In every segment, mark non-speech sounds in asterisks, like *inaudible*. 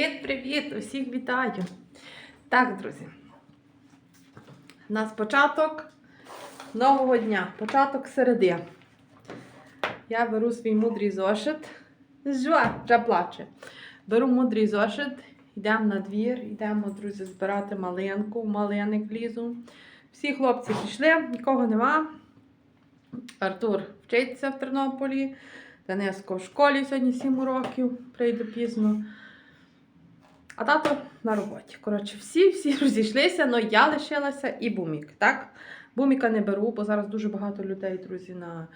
Привіт-привіт! Усіх вітаю! Так, друзі. У нас початок нового дня, початок середи. Я беру свій мудрий зошит. Жва, вже плаче. Беру мудрий зошит, йдемо на двір, йдемо, друзі, збирати малинку, малиник лізу. Всі хлопці пішли, нікого нема. Артур вчиться в Тернополі. Дениско в школі сьогодні 7 років, прийде пізно. А тато на роботі. Коротше, всі-всі *laughs* розійшлися, але я лишилася і бумік. Так? Буміка не беру, бо зараз дуже багато людей, друзі, на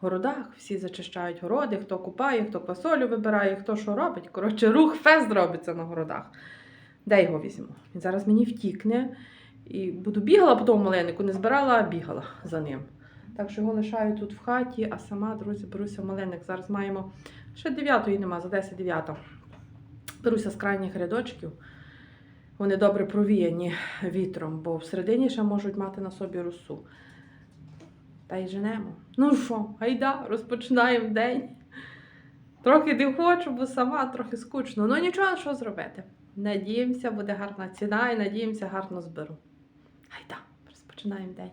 городах. Всі зачищають городи, хто купає, хто квасолю вибирає, хто що робить. Коротше, рух фест робиться на городах. Де його візьму? Він зараз мені втікне. І буду бігала по тому малинику, не збирала, а бігала за ним. Так що його лишаю тут в хаті, а сама, друзі, беруся в малиник. Зараз маємо ще 9-ї нема, за 10 9 Беруся з крайніх рядочків. Вони добре провіяні вітром, бо всередині ще можуть мати на собі росу. Та й женемо. Ну що, гайда, розпочинаємо день. Трохи не хочу, бо сама трохи скучно. Ну нічого, що зробити. Надіємося, буде гарна ціна і надіємося, гарно зберу. Гайда, розпочинаємо день.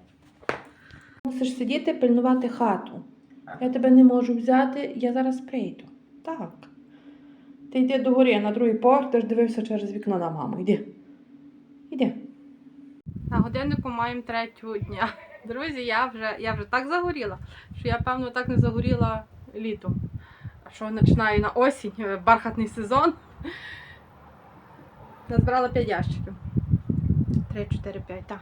Мусиш сидіти, пильнувати хату. Я тебе не можу взяти, я зараз прийду. Так. Ти йди до гори на другий поверх, ти ж дивився через вікно на маму. Йди. Йди. На годиннику маємо третього дня. Друзі, я вже, я вже так загоріла, що я, певно, так не загоріла літом. А що починаю на осінь, е, бархатний сезон. Назбирала 5 ящиків. 3, 4, 5, так.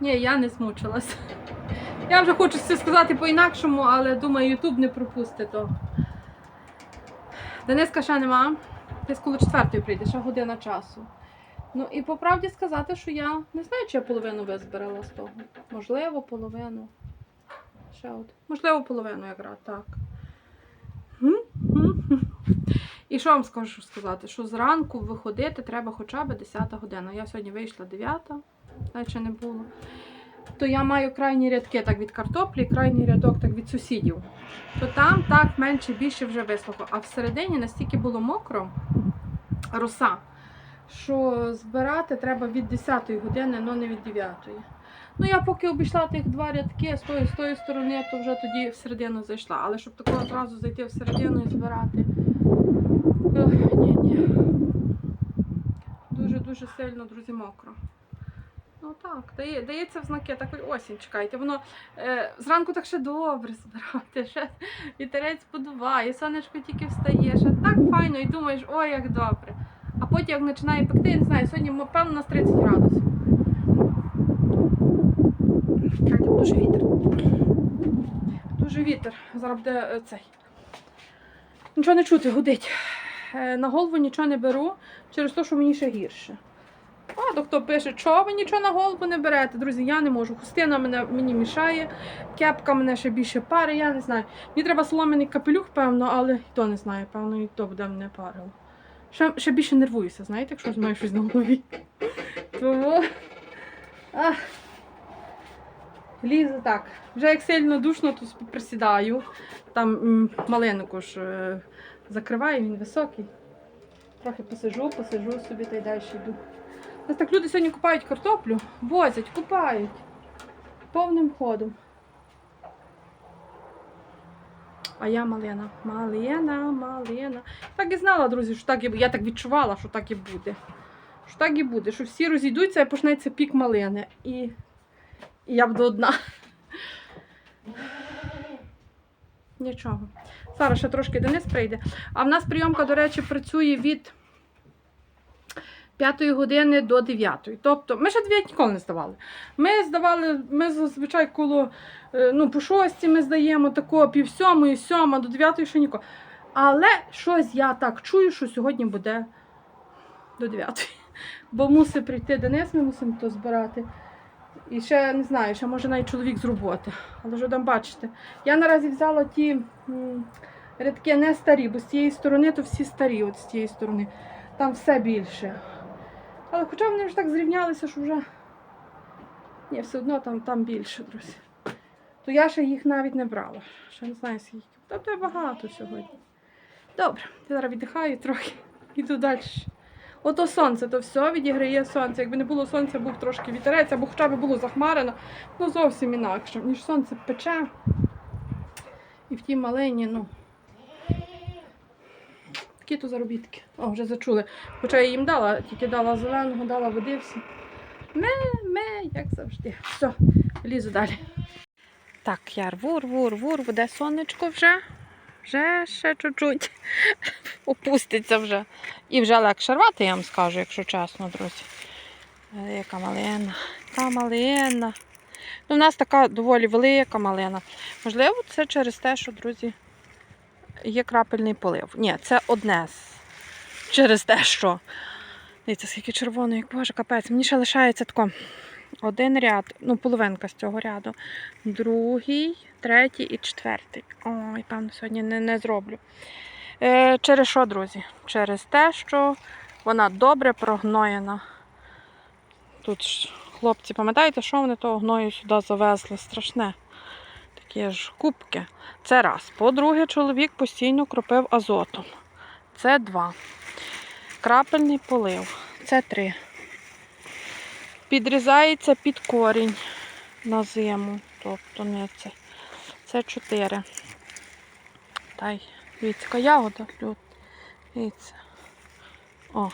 Ні, я не змучилась. Я вже хочу це сказати по-інакшому, але думаю, Ютуб не пропустить того. Дениска ще нема. Десь коло четвертої прийде, ще година часу. Ну і по правді сказати, що я не знаю, чи я половину визбирала з того. Можливо, половину. Ще от. Можливо, половину якраз, так. І що вам скажу сказати? Що зранку виходити треба хоча б 10 година. Я сьогодні вийшла 9, наче не було. То я маю крайні рядки так від картоплі, крайній рядок так від сусідів. То там так менше більше вже висохло. А всередині настільки було мокро, роса, що збирати треба від 10 години, але не від 9. Ну, я поки обійшла тих два рядки з тої, з тої сторони, то вже тоді всередину зайшла. Але щоб такого одразу зайти всередину і збирати. Ні, ні. Дуже-дуже сильно, друзі, мокро. Ну так, дає, дається в знаки, так осінь, чекайте. Воно е, зранку так ще добре збирати, ще вітерець подуває, сонечко тільки встає, ще так файно і думаєш, ой, як добре. А потім як починає пекти, я не знаю, сьогодні певно у нас 30 градусів. Чекайте, дуже вітер. Дуже вітер. Зараз буде е, цей. Нічого не чути, гудить. Е, на голову нічого не беру через те, що мені ще гірше. Багато хто пише, що ви нічого на голову не берете. Друзі, я не можу. Хустина мене, мені мішає, кепка мене ще більше пари, я не знаю. Мені треба солом'яний капелюх, певно, але і то не знаю, певно, і то буде мене парило. Ще, ще більше нервуюся, знаєте, якщо маю щось на голові. Тому. Лізу так. Вже як сильно душно, то присідаю. Там малинку ж е, закриваю, він високий. Трохи посижу, посижу собі та й далі йду. Так люди сьогодні купають картоплю, возять, купають повним ходом. А я малина. Малина, малина. Так і знала, друзі, що так і Я так відчувала, що так і буде. Що так і буде, що всі розійдуться і почнеться пік малини. І, і я буду одна. Нічого. Зараз ще трошки Денис прийде. А в нас прийомка, до речі, працює від 5 години до 9. Тобто, ми ще 9 ніколи не здавали. Ми здавали, ми зазвичай коло е, ну, по 6 ми здаємо тако, пів сьомої, сьома, до 9 ще ніколи. Але щось я так чую, що сьогодні буде до 9. Бо мусить прийти Денис, ми мусимо то збирати. І ще не знаю, ще може навіть чоловік з роботи. Але вже там бачите. Я наразі взяла ті рядки не старі, бо з цієї сторони то всі старі, от з цієї сторони. Там все більше. Але хоча вони вже так зрівнялися, що вже. Ні, все одно там, там більше, друзі. То я ще їх навіть не брала. Ще не знаю скільки. Тобто багато сьогодні. Добре, я зараз віддихаю трохи. Іду далі. Ото сонце, то все відіграє сонце. Якби не було сонця, був трошки вітерець, або хоча б було захмарено, ну зовсім інакше. Ніж сонце пече. І в тій малині, ну. Такі то заробітки. О, вже зачули. Хоча я їм дала, тільки дала зеленого, дала води всі. Ме, ме, як завжди. Все, лізу далі. Так, я рву, рву, рву, рву, де сонечко вже. Вже ще чуть-чуть *laughs* опуститься вже. І вже легше рвати, я вам скажу, якщо чесно, друзі. Е, Яка малина, яка малина. Ну, у нас така доволі велика малина. Можливо, це через те, що, друзі, є крапельний полив. Ні, це одне через те, що. Дивіться, скільки червоної, боже, капець. Мені ще лишається тако. Один ряд, ну, половинка з цього ряду. Другий, третій і четвертий. Ой, певно, сьогодні не, не зроблю. Е, через що, друзі? Через те, що вона добре прогноєна. Тут ж хлопці, пам'ятаєте, що вони того гною сюди завезли? Страшне. Такі ж кубки. Це раз. По-друге, чоловік постійно кропив азотом. Це два. Крапельний полив. Це три. Підрізається під корінь на зиму. Тобто не це. Це чотири. Та й дивіться, ягода. Дивіться. О.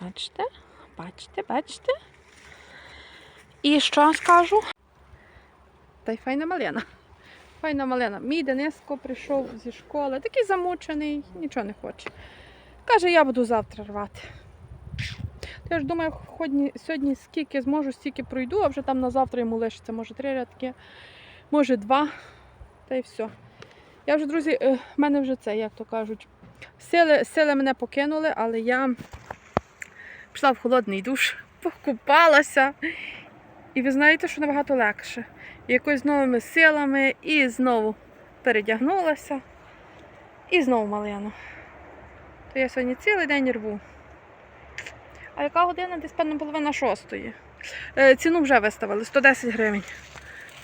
Бачите? Бачите, бачите? І що скажу? Та й файна малина. Файна малина. Мій Дениско прийшов зі школи, такий замучений, нічого не хоче. Каже, я буду завтра рвати. Я ж думаю, ходні- сьогодні скільки зможу, стільки пройду, а вже там на завтра йому лишиться, може, три рядки, може два. Та й все. Я вже, друзі, е, в мене вже це, як то кажуть, сили, сили мене покинули, але я пішла в холодний душ, покупалася. І ви знаєте, що набагато легше. Якось з новими силами і знову передягнулася. І знову малину. То я сьогодні цілий день рву. А яка година? Десь певно половина шостої. Е, ціну вже виставили 110 гривень.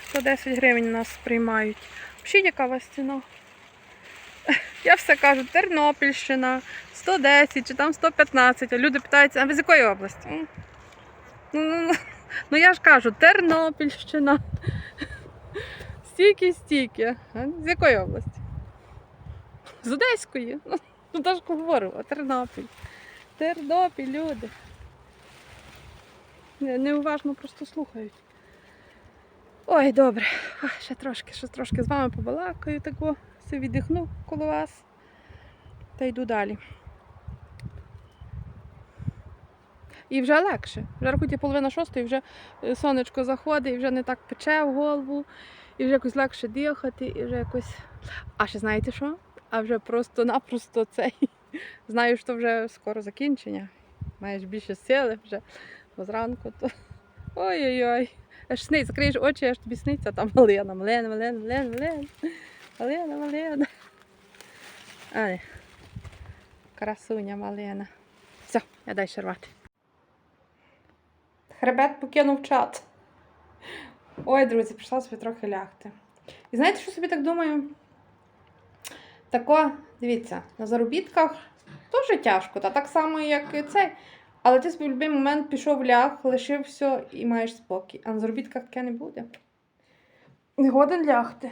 110 гривень нас приймають. Взагалі, яка у вас ціна? *laughs* Я все кажу, Тернопільщина, 110 чи там 115. А люди питаються, а ви з якої області? Ну, ну, ну, ну я ж кажу, Тернопільщина. Стільки, стільки. З якої області? З Одеської. Ну, ну та ж говорю, а Тернопіль. Тернопіль, люди. Неуважно просто слухають. Ой, добре. Ще трошки, ще трошки з вами побалакаю тако, все віддихну коло вас та йду далі. І вже легше. Вже рахуйте половина шостої, вже е, сонечко заходить, і вже не так пече в голову, і вже якось легше дихати, і вже якось. А ще знаєте що? А вже просто-напросто цей. *laughs* Знаю, що вже скоро закінчення. Маєш більше сили вже бо зранку, то *laughs* ой-ой-ой. Аж снить, закриєш очі, аж тобі сниться там малина, малина, малина, малина, малина, малина, малина. Красуня малина. Все, я дай рвати. Хребет покинув чат. Ой, друзі, прийшла собі трохи лягти. І знаєте, що собі так думаю? Тако, дивіться, на заробітках дуже тяжко, та так само, як і цей. Але ти собі в будь-який момент пішов ляг, лишив все і маєш спокій. А на заробітках таке не буде. Не годен лягти.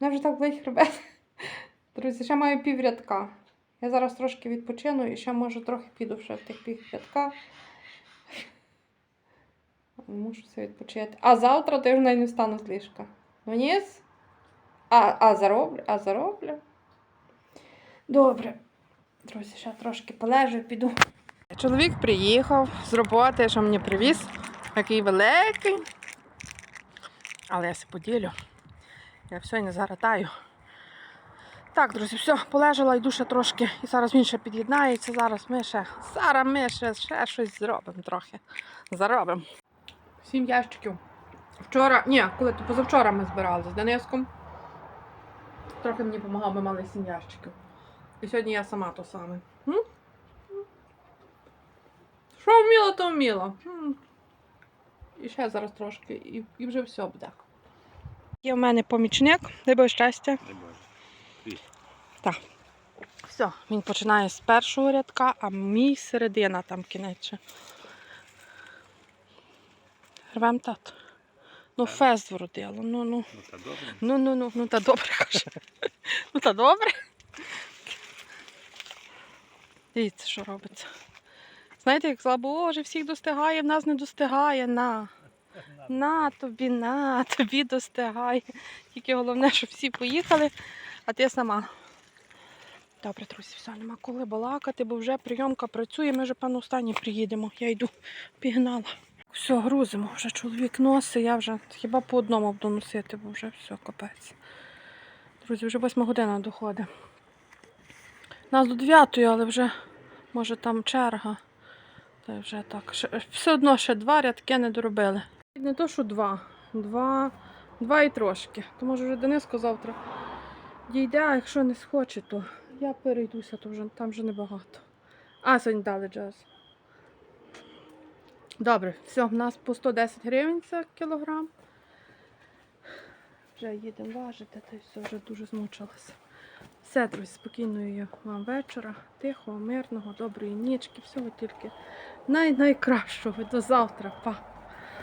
Мене вже так болить хребет. Друзі, ще маю піврядка. Я зараз трошки відпочину і ще може трохи піду ще в тих піврядка. Мушу відпочити. А завтра навіть не встану з ліжка. Ні? А, а зароблю, а зароблю. Добре. Друзі, ще трошки полежу, піду. Чоловік приїхав з роботи, що мені привіз. Такий великий. Але я се поділю. Я все не заратаю. Так, друзі, все, полежала, йду ще трошки. І зараз він ще під'єднається. Зараз ми ще, зараз ми ще, ще щось зробимо трохи. Заробимо. Сім ящиків. Вчора, ні, коли то позавчора ми збирали з Дениском. Трохи мені допомагав, ми мали сім ящиків. І сьогодні я сама то саме. М? Що вміла, то вміла. М. І ще зараз трошки, і, і вже все буде. Є в мене помічник, дай Боже щастя. Боже. Все, він починає з першого рядка, а мій середина там кінець. ще. Рвем тат. Ну, фест вродило. Ну, ну. Ну та добре. Ну, ну, ну, ну та добре каже. Ну та добре. Дивіться, що робиться. Знаєте, як слабо, боже, всіх достигає, в нас не достигає. На. На тобі, на, тобі достигає. Тільки головне, щоб всі поїхали, а ти сама. Добре, друзі, все, нема коли балакати, бо вже прийомка працює, ми вже пану останні приїдемо. Я йду, пігнала. Все, грузимо. Вже чоловік носить, я вже хіба по одному буду носити, бо вже все, капець. Друзі, вже восьма година доходить. Нас до 9, але вже може там черга. Та вже так. Все одно ще два рядки не доробили. Не то, що два. Два, два і трошки. То може вже Дениско завтра дійде, а якщо не схоче, то я перейдуся, то вже там вже небагато. А, сьогодні дали джаз. Добре, все, в нас по 110 гривень за кілограм. Вже їдемо важити, й все, вже дуже змучилася. Все, друзі, спокійної вам вечора, тихого, мирного, доброї нічки, всього тільки най найкращого. До завтра. Па!